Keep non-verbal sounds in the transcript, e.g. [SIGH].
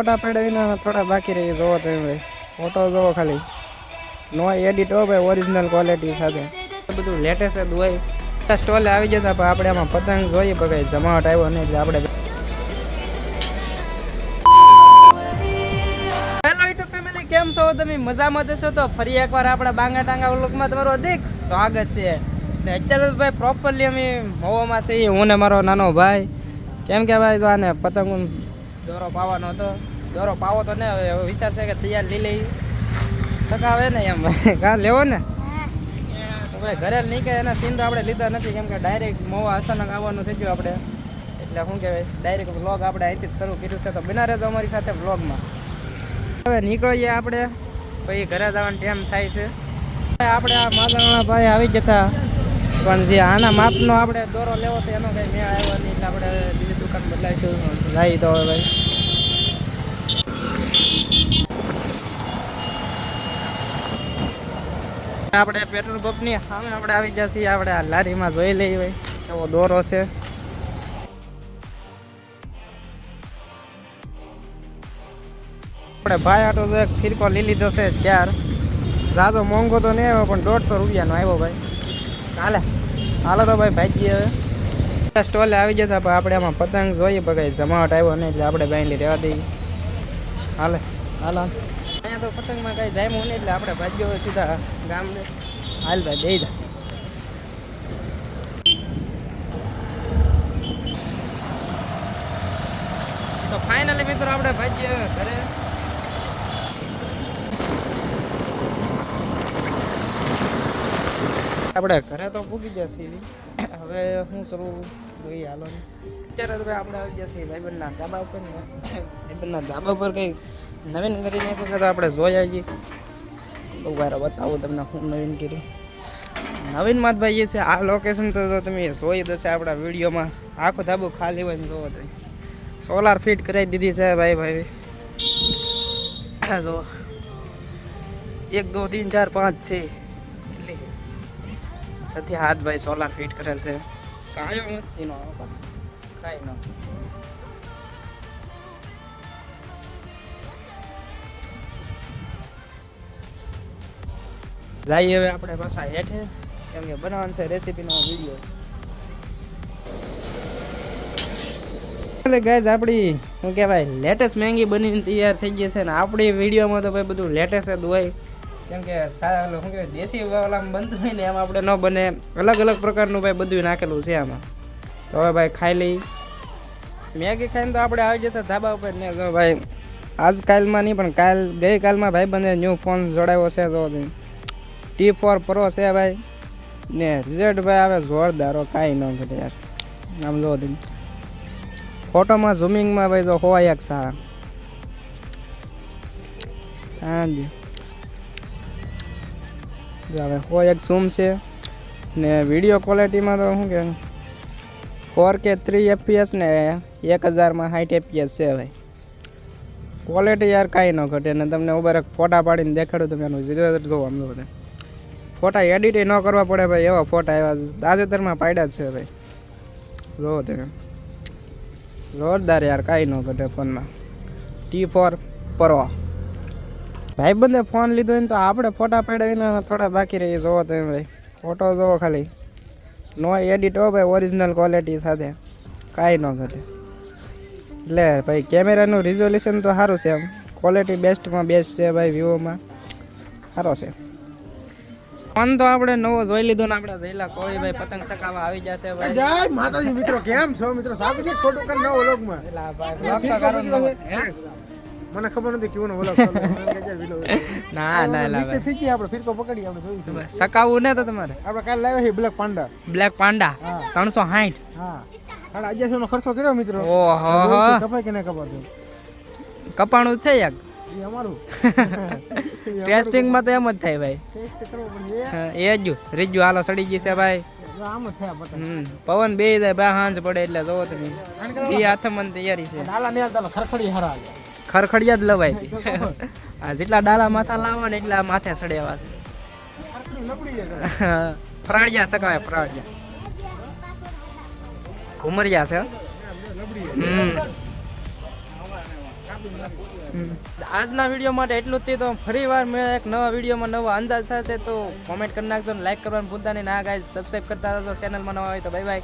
ફોટા પડાવીને થોડા બાકી રહી, જોવો તમે ભાઈ. ફોટો જોવો ખાલી. નો એડિટ હો ભાઈ ઓરિજિનલ ક્વોલિટી સાથે. બધું લેટેસ્ટ હોય. સ્ટોલે આવી જતા, પણ આપણે આમાં પતંગ જોઈએ, પણ કઈ જમાવટ આવ્યો નહીં, એટલે આપણે કેમ છો? તમે મજામાં જશો તો ફરી એકવાર આપણા બાંગા ટાંગા વ્લોગમાં તમારું અધિક સ્વાગત છે. ને અત્યારે ભાઈ પ્રોપરલી અમે મોવામાં છીએ, હું ને મારો નાનો ભાઈ. કેમ કે ભાઈ જો આને પતંગ દોરો પાવાનો હતો. દોરો પાવો તો ને હવે વિચાર છે કે તૈયાર લઈ લઈ સકાવે ને એમ. [LAUGHS] કા લેવો ને. ભાઈ ઘરે નીકળે એના સીન આપણે લીધા નથી કેમ કે ડાયરેક્ટ મોવા અચાનક આવવાનું થઈ ગયું આપણે. એટલે શું કહેવાય ડાયરેક્ટ બ્લોગ આપણે અહીંથી જ શરૂ કર્યું છે. તો બિના રહેજો અમારી સાથે વ્લોગમાં હવે નીકળીએ આપણે. પછી ઘરે જવાનો ટાઈમ થાય છે. આપણે આ માદળના ભાઈ આવી જતા પણ જે આના માપનો આપણે દોરો લેવો તો એનો કંઈ મેળ આવ્યો નહીં. એટલે આપણે બીજી દુકાન બદલાઈશું જાય તો હવે ભાઈ. આપણે પેટ્રોલ પંપની સામે આપણે આવી જશે આપણે આ લારીમાં જોઈ લઈએ ભાઈ એવો દોરો છે. આપણે ભાઈ આટો જો એક ફિરકો લઈ લીધો છે ચાર. ઝાઝો મોંઘો તો નહીં આવ્યો, પણ દોઢસો રૂપિયાનો આવ્યો ભાઈ. હાલે. હાલો તો ભાઈ ભાઈ હવે. સ્ટોલે આવી જતા પણ આપણે આમાં પતંગ જોઈએ, પણ કઈ જમાવટ આવ્યો નહીં, એટલે આપણે બાયલી રહેવા દઈએ. હાલે, હાલો. તો પતંગમાં કઈ જામ્યું નહીં એટલે આપણે ભાગ્યો સીધા ગામને. હાલ ભાઈ દઈ જા. તો ફાઇનલી મિત્રો આપણે ભાગ્ય ઘરે. આપણે ઘરે તો પૂગી જશે હવે શું કરવું જોઈએ હાલો ને. અત્યારે તો આપણે આવી જશે ભાઈબંધના ધાબા ઉપર ભાઈબંધના ધાબા ઉપર કંઈ નવીન કરી નાખ્યું છે તો આપણે જોઈ આવીએ. બહુ વાર બતાવું તમને હું નવીન કર્યું. નવીન માત ભાઈ એ છે, આ લોકેશન તો જો તમે જોઈ દશે આપણા વિડીયોમાં. આખો ધાબો ખાલી હોય ને જોવો તો સોલાર ફિટ કરાવી દીધી છે ભાઈ ભાઈ. જો. એક, દો તીન ચાર, પાંચ છે. એટલે સથી હાથ ભાઈ સોલાર ફિટ કરેલ છે. સાયો મસ્તીનો કાંઈ ન જઈએ હવે આપણે પાછા હેઠે. કેમ કે બનાવવાનું છે રેસીપીનો વીડિયો. એટલે ગાઈઝ આપણી, શું કહેવાય, લેટેસ્ટ મેંગી બનીને તૈયાર થઈ ગઈ છે ને આપણી વિડીયોમાં તો ભાઈ બધું લેટેસ્ટ જ હોય. કેમ કે સારા શું કહેવાય, દેશી વાળામાં બનતું હોય ને એમાં આપણે ન બને. અલગ અલગ પ્રકારનું ભાઈ બધું નાખેલું છે આમાં. તો હવે ભાઈ ખાઈ લઈ. મેગી ખાઈને તો આપણે આવી જતા ધાબા ઉપર ને તો ભાઈ આજકાલમાં નહીં, પણ કાલ, ગઈકાલમાં ભાઈ બંને ન્યૂ ફોન જોડાયો છે તો ટી ફોર પ્રો છે ભાઈ. ને રિઝલ્ટ ભાઈ આવે જોરદારો કાંઈ ન ઘટે યાર. આમ જો. ફોટોમાં, ઝૂમિંગમાં ભાઈ જો હોય એક સારા. હા જો. હવે હોય એક ઝૂમ છે. ને વીડિયો ક્વોલિટીમાં તો શું કે ફોર કે થ્રી એફપીએસ ને એક હજારમાં હાઈટ એફપીએસ છે ભાઈ ક્વોલિટી યાર કાંઈ ન ઘટે ને તમને એક ફોટા પાડીને દેખાડું તમે એનું રિઝલ્ટ જોવો આમ જો ફોટા એડિટ ન કરવા પડે ભાઈ, એવા ફોટા એવા તાજેતરમાં પાડ્યા છે ભાઈ જોવો તમે. જોરદાર યાર કાંઈ ન ઘટે ફોનમાં. ટી ફોર પ્રો ભાઈ બંને ફોન લીધો ને તો આપણે ફોટા પાડાવીને થોડા બાકી રહી જોવો તમે ભાઈ. ફોટો જોવો ખાલી. નો એડિટ હો ભાઈ ઓરિજિનલ ક્વોલિટી સાથે. કાંઈ ન ઘટે. એટલે ભાઈ કેમેરાનું રિઝોલ્યુશન તો સારું છે એમ. ક્વોલિટી બેસ્ટમાં બેસ્ટ છે ભાઈ વિવોમાં સારો છે. ફોન તો આપણે નવો જોઈ લીધો ને આપણે જઈલા કોઈ ભાઈ પતંગ સકાવા આવી જશે ભાઈ. જય માતાજી મિત્રો કેમ છો? મિત્રો સ્વાગત છે ખોટું કર નવો વ્લોગમાં એટલે ભાઈ vlog તો કરો ને નવો. હે? મને ખબર નથી કેવું બોલો [LAUGHS] ના ના લા નીચે થઈ ગઈ આપણે ફિરકો પકડી આપણે જોયું સકાવું ને તો તમારે. આપણે કાલ લાવ્યા છે બ્લેક પાંડા. બ્લેક પાંડા હા. ત્રણસો સાઠ હા. સાડા અગિયારસો નો ખર્ચો કર્યો મિત્રો. ઓહો. કપાય કે ના કપાતું કપાણું છે યાર [LAUGHS] તો એમ જ થાય ભાઈ. એ. જ રીજુ હાલો સડી ગઈ છે ભાઈ. પવન બે જાય બે હાંજ પડે એટલે જોવો તમે. એ હાથમાં તૈયારી છે. ખરખડિયા જ લવાય [LAUGHS] આ જેટલા ડાલા માથા લાવો ને એટલા માથે સડેવા છે. [LAUGHS] ફરાળિયા સકાય ફરાળિયા. ઘુમરિયા છે. આજના વીડિયો માટે એટલું જ તે ફરી વાર મેં એક નવા વિડીયોમાં નવો અંદાજ થશે તો કોમેન્ટ કરી નાખજો લાઈક કરવાનું ભૂલતા નહીં. ના ગાય સબસ્ક્રાઈબ કરતા હતા ચેનલમાં નવા હોય તો બાય બાય